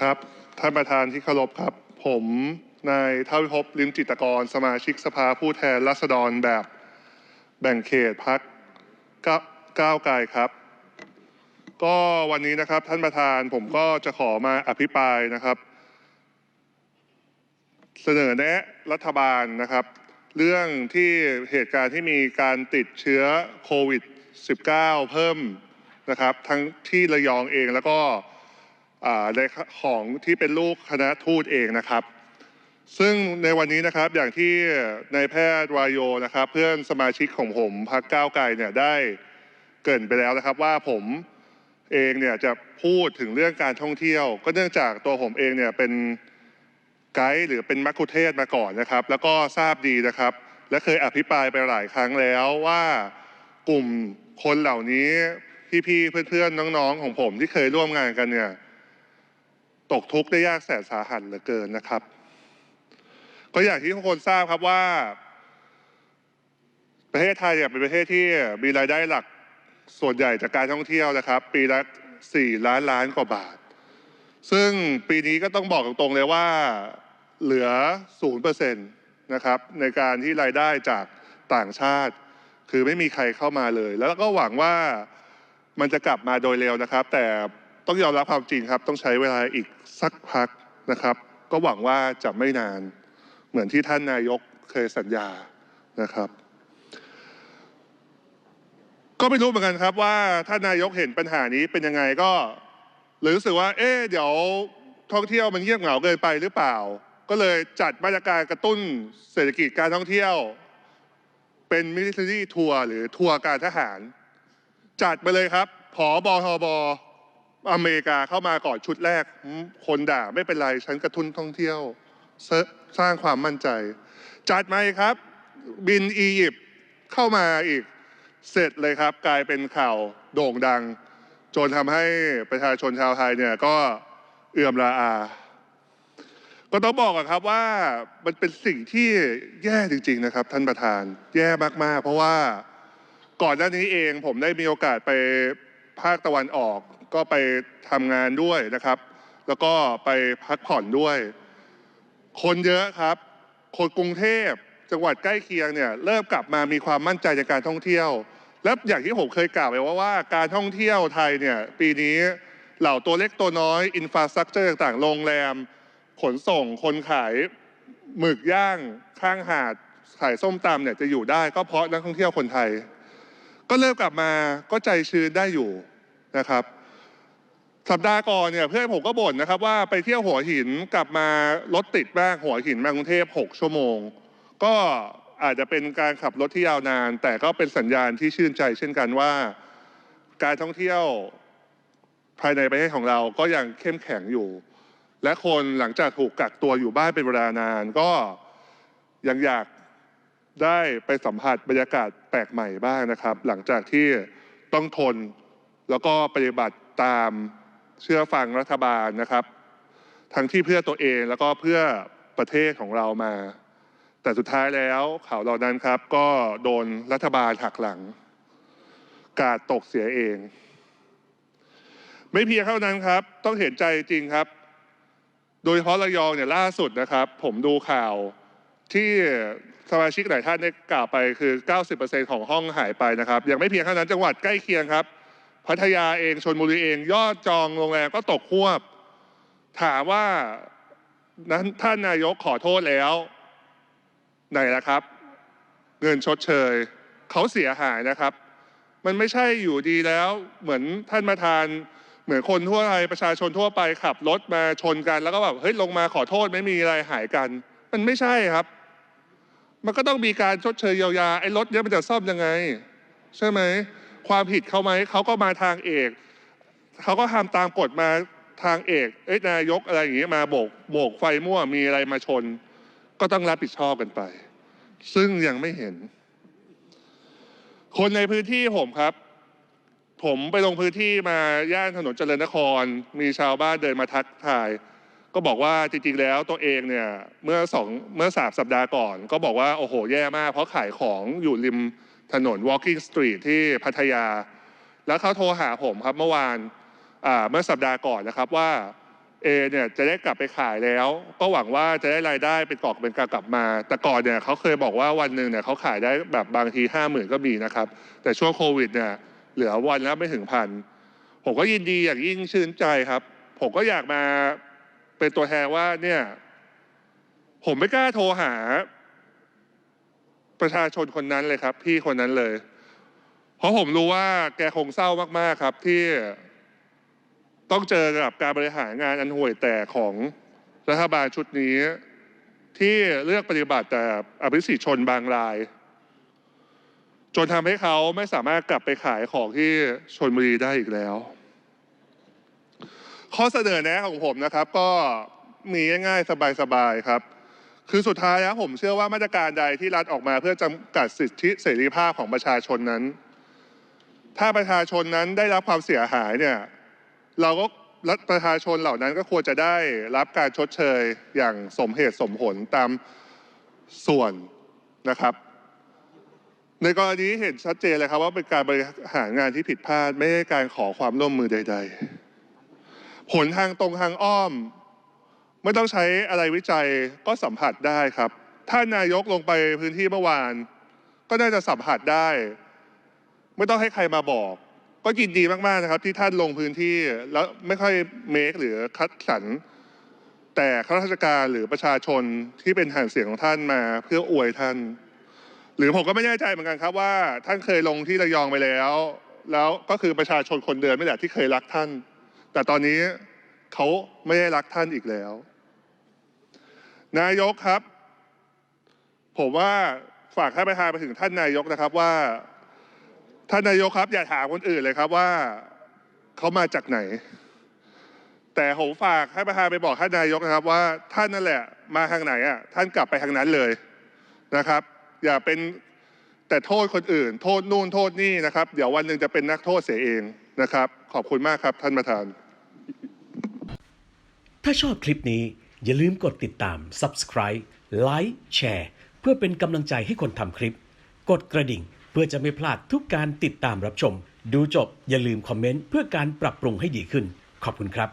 ครับ ท่านประธานที่เคารพครับ ผมนายเท่าพิภพลิมจิตกร สมาชิกสภาผู้แทนราษฎรแบบแบ่งเขตพักก้าวไกลครับ ก็วันนี้นะครับท่านประธานผมก็จะขอมาอภิปรายนะครับ เสนอแนะรัฐบาลนะครับ เรื่องที่เหตุการณ์ที่มีการติดเชื้อโควิด -19 เพิ่มนะครับ ทั้งที่ระยองเองแล้วก็ ในของที่เป็นลูกคณะทูตเองนะครับ ซึ่งในวันนี้นะครับอย่างที่นายแพทย์วายโยนะครับ เพื่อนสมาชิกของผมพักก้าวไกลเนี่ยได้เกินไปแล้วนะครับว่าผมเองเนี่ยจะพูดถึงเรื่องการท่องเที่ยว ก็เนื่องจากตัวผมเองเนี่ยเป็นไกด์หรือเป็นมัคคุเทศมาก่อนนะครับ แล้วก็ทราบดีนะครับ และเคยอภิปรายไปหลายครั้งแล้วว่ากลุ่มคนเหล่านี้พี่ๆเพื่อนๆน้องๆ ของผมที่เคยร่วมงานกันเนี่ย ตกทุกข์ได้ยากแสนสาหัสเหลือเกินนะครับ ก็อย่างที่ทุกคนทราบครับว่า ประเทศไทยเนี่ยเป็นประเทศที่มีรายได้หลักส่วนใหญ่จากการท่องเที่ยวนะครับ ปีละ4ล้านล้านกว่าบาท ซึ่งปีนี้ก็ต้องบอกตรงๆเลยว่าเหลือ0%นะครับในการที่รายได้จากต่างชาติ คือไม่มีใครเข้ามาเลย แล้วก็หวังว่ามันจะกลับมาโดยเร็วนะครับ แต่ ต้องยอมรับความจริงครับ ต้องใช้เวลาอีกสักพักนะครับ ก็หวังว่าจะไม่นานเหมือนที่ท่านนายกเคยสัญญานะครับ ก็ไม่รู้เหมือนกันครับว่าท่านนายกเห็นปัญหานี้เป็นยังไงก็ หรือรู้สึกว่า เอ๊ะเดี๋ยวท่องเที่ยวมันเงียบเหงาเกินไปหรือเปล่า ก็เลยจัดมาตรการกระตุ้นเศรษฐกิจการท่องเที่ยว เป็นมิลิเ a อรี่ทัวร์หรือทัวร์การทหาร จัดไปเลยครับผอบอทบอ อเมริกาเข้ามาก่อนชุดแรก คนด่าไม่เป็นไรฉันกระตุ้นท่องเที่ยว สร้างความมั่นใจ จัดมาอีกครับ บินอียิปต์เข้ามาอีกเสร็จเลยครับ กลายเป็นข่าวโด่งดัง จนทำให้ประชาชนชาวไทยเนี่ยก็เอื่อมละอา ก็ต้องบอกครับว่ามันเป็นสิ่งที่แย่จริง ๆนะครับ ท่านประธานแย่มากๆ เพราะว่าก่อนหน้านี้เองผมได้มีโอกาสไป ภาคตะวันออกก็ไปทำงานด้วยนะครับ แล้วก็ไปพักผ่อนด้วย คนเยอะครับ คนกรุงเทพจังหวัดใกล้เคียงเนี่ยเริ่มกลับมามีความมั่นใจในการท่องเที่ยว และอย่างที่ผมเคยกล่าวไปว่าว่าการท่องเที่ยวไทยเนี่ยปีนี้เหล่าตัวเล็กตัวน้อยอินฟาสตรักเจอร์ต่างๆโรงแรม ขนส่งคนขายหมึกย่างข้างหาดขายส้มตำเนี่ยจะอยู่ได้ก็เพราะนักท่องเที่ยวคนไทย ก็เริ่มกลับมาก็ใจชื้นได้อยู่นะครับ สัปดาห์ก่อนเนี่ยเพื่อนผมก็บ่นนะครับ ว่าไปเที่ยวหัวหินกลับมารถติดมากหัวหินมากรุงเทพ6ชั่วโมง ก็อาจจะเป็นการขับรถที่ยาวนาน แต่ก็เป็นสัญญาณที่ชื่นใจ เช่นกันว่า การท่องเที่ยวภายในประเทศของเราก็ยังเข้มแข็งอยู่ และคนหลังจากถูกกักตัวอยู่บ้านเป็นเวลานานก็ยังอยาก ได้ไปสัมผัสบรรยากาศแปลกใหม่บ้างนะครับ หลังจากที่ต้องทนแล้วก็ปฏิบัติตามเชื่อฟังรัฐบาลนะครับ ทั้งที่เพื่อตัวเองแล้วก็เพื่อประเทศของเรามา แต่สุดท้ายแล้วข่าวเหล่านั้นครับ ก็โดนรัฐบาลหักหลัง กาดตกเสียเอง ไม่เพียงเท่านั้นครับ ต้องเห็นใจจริงครับ โดยเฉพาะระยองเนี่ยล่าสุดนะครับ ผมดูข่าว ที่สมาชิกหลายท่านได้กล่าวไปคือ 90%ของห้องหายไปนะครับ ยังไม่เพียงเท่านั้นจังหวัดใกล้เคียงครับ พัทยาเองชนบุรีเอง ยอดจองโรงแรมก็ตกควบ ถามว่านั้นท่านนายกขอโทษแล้ว ไหนล่ะครับ เงินชดเชย เขาเสียหายนะครับ มันไม่ใช่อยู่ดีแล้วเหมือนท่านประธาน เหมือนคนทั่วไปประชาชนทั่วไปขับรถมาชนกัน แล้วก็แบบเฮ้ยลงมาขอโทษไม่มีอะไรหายกัน มันไม่ใช่ครับ มันก็ต้องมีการชดเชยเยียวยาไอ้รถเนี้ยมันจะซ่อมยังไง ใช่ไหมความผิดเขาไหมเขาก็มาทางเอกเขาก็ทำตามกฎมาทางเอกเอ้ยนายกอะไรอย่างเงี้ยมาโบกโบกไฟมั่วมีอะไรมาชน ก็ต้องรับผิดชอบกันไป ซึ่งยังไม่เห็น คนในพื้นที่ผมครับ ผมไปลงพื้นที่มาย่านถนนเจริญนคร มีชาวบ้านเดินมาทักทาย ก็บอกว่าจริงๆแล้วตัวเองเนี่ยเมื่อสองเมื่อสามสัปดาห์ก่อน ก็บอกว่าโอ้โหแย่มาก เพราะขายของอยู่ริมถนน Walking Street ที่พัทยา แล้วเขาโทรหาผมครับเมื่อวานเมื่อสัปดาห์ก่อนนะครับว่าเอเนี่ยจะได้กลับไปขายแล้ว ก็หวังว่าจะได้รายได้เป็นกอบเป็นกำกลับมา แต่ก่อนเนี่ยเขาเคยบอกว่าวันหนึ่งเนี่ยเขาขายได้แบบบางทีห้าหมื่นก็มีนะครับ แต่ช่วงโควิดเนี่ยเหลือวันละไม่ถึงพันผมก็ยินดีอย่างยิ่งชื่นใจครับ ผมก็อยากมา เป็นตัวแทนว่าเนี่ย ผมไม่กล้าโทรหา ประชาชนคนนั้นเลยครับ พี่คนนั้นเลย เพราะผมรู้ว่าแกคงเศร้ามาก ๆ ครับที่ต้องเจอกับการบริหารงานอันห่วยแตกของรัฐบาลชุดนี้ ที่เลือกปฏิบัติแต่อภิสิทธิชนบางราย จนทำให้เขาไม่สามารถกลับไปขายของที่ชนบุรีได้อีกแล้ว ข้อเสนอแนะของผมนะครับ ก็มีง่ายๆ สบายๆครับ คือสุดท้ายแล้วผมเชื่อว่ามาตรการใดที่รัฐออกมาเพื่อจำกัดสิทธิเสรีภาพของประชาชนนั้น ถ้าประชาชนนั้นได้รับความเสียหายเนี่ยเราก็รัฐประชาชนเหล่านั้นก็ควรจะได้รับการชดเชยอย่างสมเหตุสมผลตามส่วนนะครับ ในกรณีนี้เห็นชัดเจนเลยครับว่าเป็นการบริหารงานที่ผิดพลาด ไม่ใช่การขอความร่วมมือใด ๆ ผลทางตรงทางอ้อม ไม่ต้องใช้อะไรวิจัยก็สัมผัสได้ครับ ถ้านายกลงไปพื้นที่เมื่อวาน ก็น่าจะสัมผัสได้ ไม่ต้องให้ใครมาบอก ก็ยินดีมากๆนะครับ ที่ท่านลงพื้นที่แล้วไม่ค่อยเมคหรือคัดสรรแต่ข้าราชการหรือประชาชนที่เป็นฐานเสียงของท่านมาเพื่ออวยท่าน หรือผมก็ไม่แน่ใจเหมือนกันครับว่าท่านเคยลงที่ระยองไปแล้ว แล้วก็คือประชาชนคนเดิมไม่แหละที่เคยรักท่าน แต่ตอนนี้เขาไม่ได้รักท่านอีกแล้ว นายกครับ ผมว่าฝากท่านประธานไปถึงท่านนายกนะครับว่า ท่านนายกครับ อย่าถามคนอื่นเลยครับว่าเขามาจากไหน แต่ผมฝากให้ประธานไปบอกท่านนายกนะครับ ว่าท่านนั่นแหละ มาทางไหนอะท่านกลับไปทางนั้นเลยนะครับ อย่าเป็น แต่โทษคนอื่น โทษนู่นโทษนี่นะครับ เดี๋ยววันหนึ่งจะเป็นนักโทษเสียเองนะครับ ขอบคุณมากครับท่านประธาน ถ้าชอบคลิปนี้อย่าลืมกดติดตาม Subscribe ไลค์แชร์เพื่อเป็นกำลังใจให้คนทำคลิป กดกระดิ่งเพื่อจะไม่พลาดทุกการติดตามรับชม ดูจบอย่าลืมคอมเมนต์เพื่อการปรับปรุงให้ดีขึ้น ขอบคุณครับ